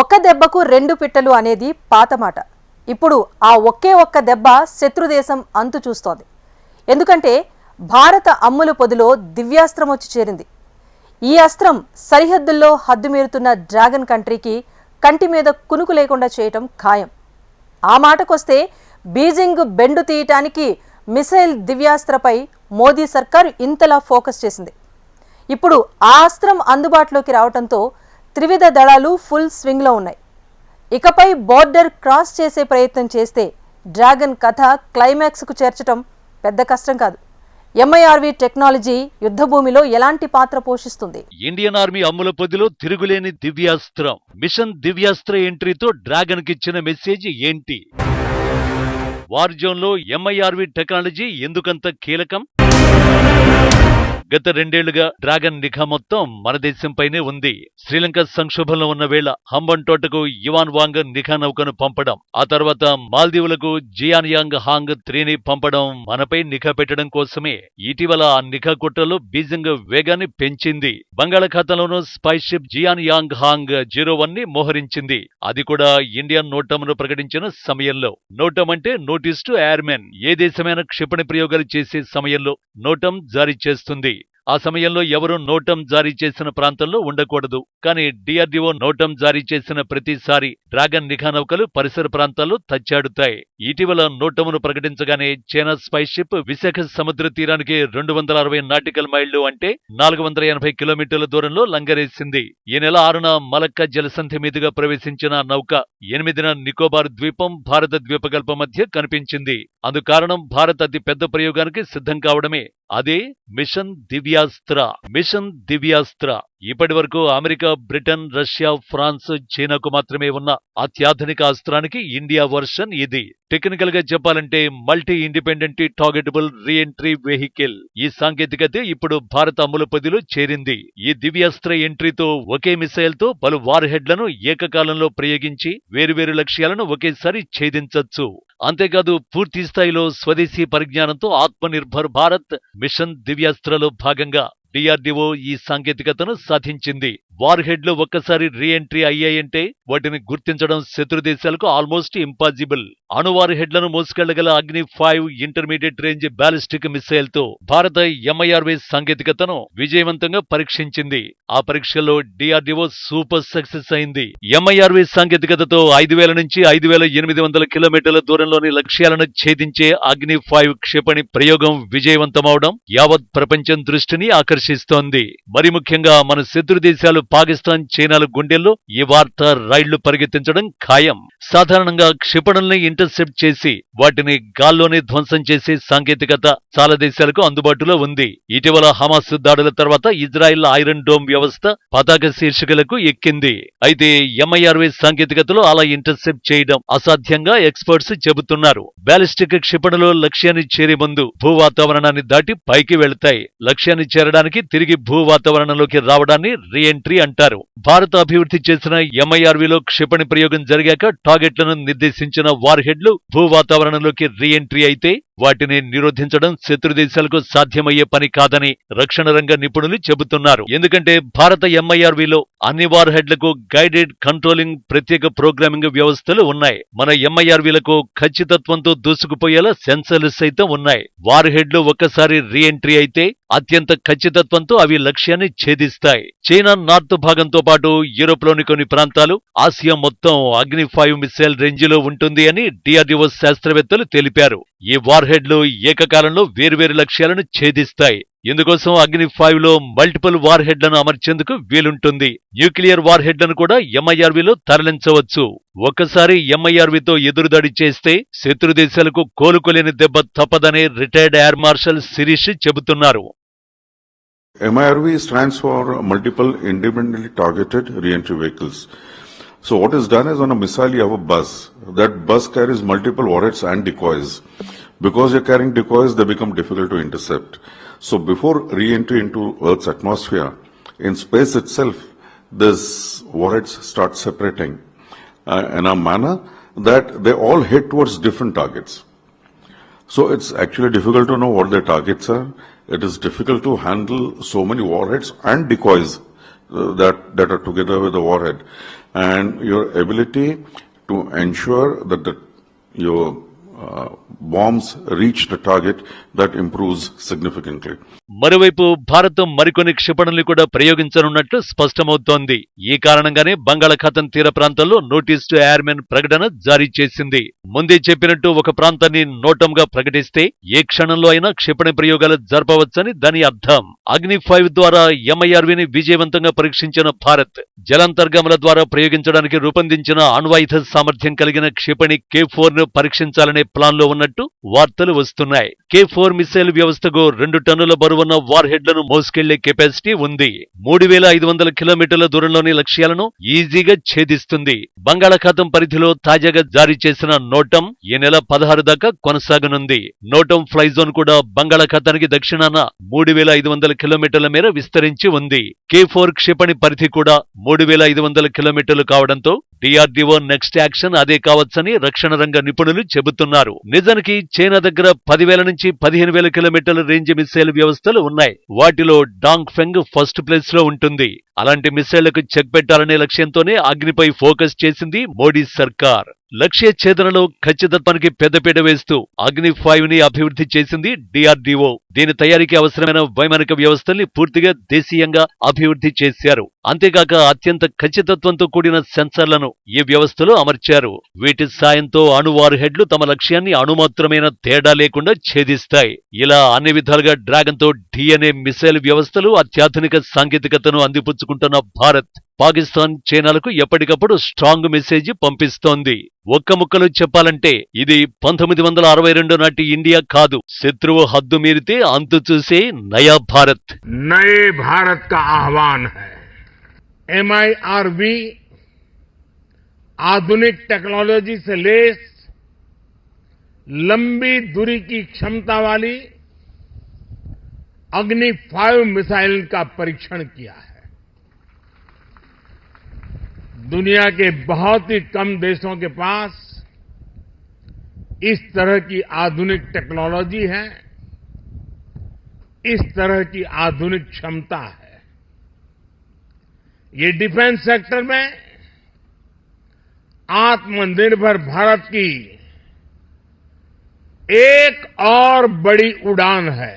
ఒక్క దెబ్బకు రెండు పిట్టలు అనేది పాత మాట. ఇప్పుడు ఆ ఒకే ఒక్క దెబ్బ శత్రుదేశం అంతు చూస్తోంది. ఎందుకంటే భారత అమ్ముల పొదిలో దివ్యాస్త్రం వచ్చి చేరింది. ఈ అస్త్రం సరిహద్దుల్లో హద్దుమీరుతున్న డ్రాగన్ కంట్రీకి కంటి మీద కునుకు లేకుండా చేయటం ఖాయం. ఆ మాటకొస్తే బీజింగ్ బెండు తీయటానికి మిసైల్ దివ్యాస్త్రపై మోదీ సర్కారు ఇంతలా ఫోకస్ చేసింది. ఇప్పుడు ఆ అస్త్రం అందుబాటులోకి రావడంతో త్రివిధ దళాలు ఫుల్ స్వింగ్లో ఉన్నాయి. ఇకపై బోర్డర్ క్రాస్ చేసే ప్రయత్నం చేస్తే డ్రాగన్ కథ క్లైమాక్స్కు చేర్చడం పెద్ద కష్టం కాదు. ఎంఐఆర్వి టెక్నాలజీ యుద్ధభూమిలో ఎలాంటి పాత్ర పోషిస్తుంది? ఇండియన్ ఆర్మీ అమ్ముల పొదిలో తిరుగులేని దివ్యాస్త్రం. మిషన్ దివ్యాస్త్ర ఎంట్రీతో డ్రాగన్ కిచ్చిన మెసేజ్ ఏంటి? వార్ ఎంఐఆర్వి టెక్నాలజీ ఎందుకంత కీలకం? గత రెండేళ్ళుగా డ్రాగన్ నిఘా మొత్తం మన దేశంపైనే ఉంది. శ్రీలంక సంక్షోభంలో ఉన్న వేళ హంబన్ తోటకు యువాన్ వాంగ్ నిఘా నౌకను పంపడం ఆ తర్వాత మాల్దీవులకు జియాన్ యాంగ్ హాంగ్ త్రీని పంపడం మనపై నిఘా పెట్టడం కోసమే ఇటీవల ఆ నిఘా కుట్రలో బీజింగ్ వేగాన్ని పెంచింది. బంగాళాఖాతంలోనూ spy ship Xiang Yang Hong zero వన్ని మోహరించింది. అది కూడా ఇండియన్ నోటమ్ను ప్రకటించిన సమయంలో. నోటం అంటే నోటీస్ టు ఎయిర్మెన్. ఏ దేశమైన క్షిపణి ప్రయోగాలు చేసే సమయంలో నోటం జారీ చేస్తుంది. ఆ సమయంలో ఎవరూ నోటం జారీ చేసిన ప్రాంతంలో ఉండకూడదు. కానీ డిఆర్డిఓ నోటం జారీ చేసిన ప్రతిసారి డ్రాగన్ నిఘా నౌకలు పరిసర ప్రాంతాల్లో తచ్చాడుతాయి. ఇటీవల నోటమును ప్రకటించగానే చైనా స్పైషిప్ విశాఖ సముద్ర తీరానికి రెండు వందల అరవై నాటికల్ మైళ్ళు అంటే నాలుగు వందల ఎనభై కిలోమీటర్ల దూరంలో లంగరేసింది. ఈ నెల ఆరున మలక్క జలసంధి మీదుగా ప్రవేశించిన నౌక ఎనిమిదిన నికోబార్ ద్వీపం భారత ద్వీపకల్ప మధ్య కనిపించింది. అందుకారణం భారత్ అతి పెద్ద ప్రయోగానికి సిద్ధం కావడమే అదే మిషన్ దివ్యాస్త్ర మిషన్ దివ్యాస్త్ర ఇప్పటి వరకు అమెరికా బ్రిటన్ రష్యా ఫ్రాన్స్ చైనాకు మాత్రమే ఉన్న అత్యాధునిక అస్త్రానికి ఇండియా వర్షన్ ఇది. టెక్నికల్గా చెప్పాలంటే multi independent targetable reentry vehicle. ఈ సాంకేతికత ఇప్పుడు భారత అమ్ముల చేరింది. ఈ దివ్యాస్త్ర ఎంట్రీతో ఒకే మిసైల్తో పలు వార్ హెడ్లను ఏకకాలంలో ప్రయోగించి వేరువేరు లక్ష్యాలను ఒకేసారి ఛేదించొచ్చు. అంతేకాదు పూర్తి స్థాయిలో స్వదేశీ పరిజ్ఞానంతో ఆత్మనిర్భర్ భారత్ మిషన్ దివ్యాస్త్రలో భాగంగా డిఆర్డిఓ ఈ సాంకేతికతను సాధించింది. వార్ హెడ్లో ఒక్కసారి రీఎంట్రీ అయ్యాయంటే వాటిని గుర్తించడం శత్రు దేశాలకు ఆల్మోస్ట్ ఇంపాసిబుల్ అణువార్ హెడ్లను మోసుకెళ్ళగల Agni five intermediate range ballistic మిసైల్తో భారత ఎంఐఆర్వే సాంకేతికతను విజయవంతంగా పరీక్షించింది. ఆ పరీక్షలో డిఆర్డిఓ సూపర్ సక్సెస్ అయింది. ఎంఐఆర్వే సాంకేతికతతో ఐదు వేల నుంచి ఐదు వేల ఎనిమిది వందల కిలోమీటర్ల దూరంలోని లక్ష్యాలను ఛేదించే అగ్ని ఫైవ్ క్షిపణి ప్రయోగం విజయవంతమవడం యావత్ ప్రపంచం దృష్టిని ఆకర్షించింది. ఆకర్షిస్తోంది మరి ముఖ్యంగా మన శత్రు దేశాలు పాకిస్తాన్ చైనాల గుండెల్లో ఈ వార్త రైళ్ళు పరిగెత్తించడం ఖాయం. సాధారణంగా క్షిపణుల్ని ఇంటర్సెప్ట్ చేసి వాటిని గాల్లోనే ధ్వంసం చేసే సాంకేతికత చాలా దేశాలకు అందుబాటులో ఉంది. ఇటీవల హమాస్ దాడుల తర్వాత ఇజ్రాయెల్ ఐరన్ డోమ్ వ్యవస్థ పతాక శీర్షికలకు ఎక్కింది. అయితే ఎంఐఆర్వే సాంకేతికతలో అలా ఇంటర్సెప్ట్ చేయడం అసాధ్యంగా ఎక్స్పర్ట్స్ చెబుతున్నారు. బ్యాలిస్టిక్ క్షిపణులు లక్ష్యాన్ని చేరే ముందు భూ వాతావరణాన్ని దాటి పైకి వెళ్తాయి. లక్ష్యాన్ని చేరడానికి తిరిగి భూ వాతావరణంలోకి రావడాన్ని రీఎంట్రీ అంటారు. భారత అభివృద్ధి చేసిన ఎంఐఆర్వీలో క్షిపణి ప్రయోగం జరిగాక టార్గెట్లను నిర్దేశించిన వార్ హెడ్లు భూ వాతావరణంలోకి రీఎంట్రీ అయితే వాటిని నిరోధించడం శత్రు దేశాలకు సాధ్యమయ్యే పని కాదని రక్షణ రంగ నిపుణులు చెబుతున్నారు. ఎందుకంటే భారత ఎంఐఆర్వీలో అన్ని వార్ హెడ్లకు గైడెడ్ కంట్రోలింగ్ ప్రత్యేక ప్రోగ్రామింగ్ వ్యవస్థలు ఉన్నాయి. మన ఎంఐఆర్వీలకు ఖచ్చితత్వంతో దూసుకుపోయేలా సెన్సర్లు సైతం ఉన్నాయి. వార్ హెడ్లు ఒక్కసారి రీఎంట్రీ అయితే అత్యంత ఖచ్చితత్వంతో అవి లక్ష్యాన్ని ఛేదిస్తాయి. చైనా నార్త్ భాగంతో పాటు యూరోప్లోని కొన్ని ప్రాంతాలు ఆసియా మొత్తం అగ్ని ఫైవ్ మిసైల్ రేంజ్లో ఉంటుంది అని డిఆర్డిఓ శాస్త్రవేత్తలు తెలిపారు. ఈ వార్హెడ్లు ఏకకాలంలో వేర్వేరు లక్ష్యాలను ఛేదిస్తాయి. ఇందుకోసం అగ్ని ఫైవ్లో మల్టిపుల్ వార్హెడ్లను అమర్చేందుకు వీలుంటుంది. న్యూక్లియర్ వార్హెడ్లను కూడా ఎంఐఆర్వీలో తరలించవచ్చు. ఒక్కసారి ఎంఐఆర్వీతో ఎదురుదాడి చేస్తే శత్రు దేశాలకు కోలుకోలేని దెబ్బ తప్పదని రిటైర్డ్ ఎయిర్ మార్షల్ శిరీష్ చెబుతున్నారు. MIRV stands for Multiple Independently Targeted Reentry Vehicles. So what is done is on a missile you have a bus. That bus carries multiple warheads and decoys. Because you're carrying decoys, they become difficult to intercept. So before re-entry into Earth's atmosphere, in space itself, these warheads start separating uh, in a manner that they all head towards different targets. So it's actually difficult to know what their targets are. It is difficult to handle so many warheads and decoys that, that are together with the warhead. And your ability to ensure that the, your bombs reach the target that improves significantly మరోవైపు భారత్ మరికొన్ని క్షిపణులు కూడా ప్రయోగించనున్నట్లు స్పష్టమవుతోంది. ఈ కారణంగానే బంగాళాఖాతం తీర ప్రాంతంలో notice to airmen ప్రకటన జారీ చేసింది. ముందే చెప్పినట్టు ఒక ప్రాంతాన్ని నోటంగా ప్రకటిస్తే ఏ క్షణంలో అయినా క్షిపణి ప్రయోగాలు జరపవచ్చని దాని అర్థం. అగ్ని ఫైవ్ ద్వారా ఎంఐఆర్విని విజయవంతంగా పరీక్షించిన భారత్ జలాంతర్గముల ద్వారా ప్రయోగించడానికి రూపొందించిన అణ్వాయుధ సామర్థ్యం కలిగిన క్షిపణి కే ఫోర్ను పరీక్షించాలనే ప్లాన్లో ఉన్నట్టు వార్తలు వస్తున్నాయి. కే ఫోర్ మిసైల్ వ్యవస్థకు రెండు టన్నుల బరువున్న వార్ హెడ్లను మోసుకెళ్ళే కెపాసిటీ ఉంది. మూడు వేల ఐదు వందల కిలోమీటర్ల దూరంలోని లక్ష్యాలను ఈజీగా ఛేదిస్తుంది. బంగాళాఖాతం పరిధిలో తాజాగా జారీ చేసిన నోటం ఈ నెల పదహారు దాకా కొనసాగనుంది. నోటం ఫ్లైజోన్ కూడా బంగాళాఖాతానికి దక్షిణాన మూడు వేల ఐదు వందల కిలోమీటర్ల మేర విస్తరించి ఉంది. కే ఫోర్ క్షిపణి పరిధి కూడా మూడు వేల ఐదు వందల కిలోమీటర్లు కావడంతో డిఆర్డీఓ నెక్స్ట్ యాక్షన్ అదే కావచ్చని రక్షణ రంగ నిపుణులు చెబుతున్నారు. నిజానికి చైనా దగ్గర పదివేల నుంచి పదిహేను వేల కిలోమీటర్ల రేంజ్ మిసైల్ వ్యవస్థలు ఉన్నాయి. వాటిలో డాంగ్ ఫెంగ్ ఫస్ట్ ప్లేస్లో ఉంటుంది. అలాంటి మిసైళ్ళకు చెక్ పెట్టాలనే లక్ష్యంతోనే అగ్నిపై ఫోకస్ చేసింది మోడీ సర్కార్. లక్ష్య ఛేదనలో ఖచ్చితత్వానికి పెద్దపీట వేస్తూ అగ్ని ఫైవ్ని అభివృద్ధి చేసింది డిఆర్డిఓ. దీని తయారీకి అవసరమైన వైమానిక వ్యవస్థల్ని పూర్తిగా దేశీయంగా అభివృద్ధి చేశారు. అంతేకాక అత్యంత ఖచ్చితత్వంతో కూడిన సెన్సార్లను ఈ వ్యవస్థలో అమర్చారు. వీటి సాయంతో అణువార్ హెడ్లు తమ లక్ష్యాన్ని అణుమాత్రమైన తేడా లేకుండా ఛేదిస్తాయి. ఇలా అన్ని విధాలుగా డ్రాగన్తో డిఎన్ఏ మిసైల్ వ్యవస్థలు అత్యాధునిక సాంకేతికతను అందిపుచ్చుకుంటున్న భారత్ పాకిస్తాన్ చైనాలకు ఎప్పటికప్పుడు స్ట్రాంగ్ మెసేజ్ పంపిస్తోంది ఒక్క ముక్కలో చెప్పాలంటే ఇది పంతొమ్మిది వందల అరవై రెండు నాటి ఇండియా కాదు శత్రువు హద్దు మీరితే అంతు చూసే నయా భారత్ नए भारत का आह्वान है एमआईआरवी आधुनिक टेक्नोलॉजी से लेस लंबी दूरी की क्षमता वाली अग्नि फाइव मिसाइल का परीक्षण किया है दुनिया के बहुत ही कम देशों के पास इस तरह की आधुनिक टेक्नोलॉजी है, इस तरह की आधुनिक क्षमता है। ये डिफेंस सेक्टर में आत्मनिर्भर भारत की एक और बड़ी उड़ान है।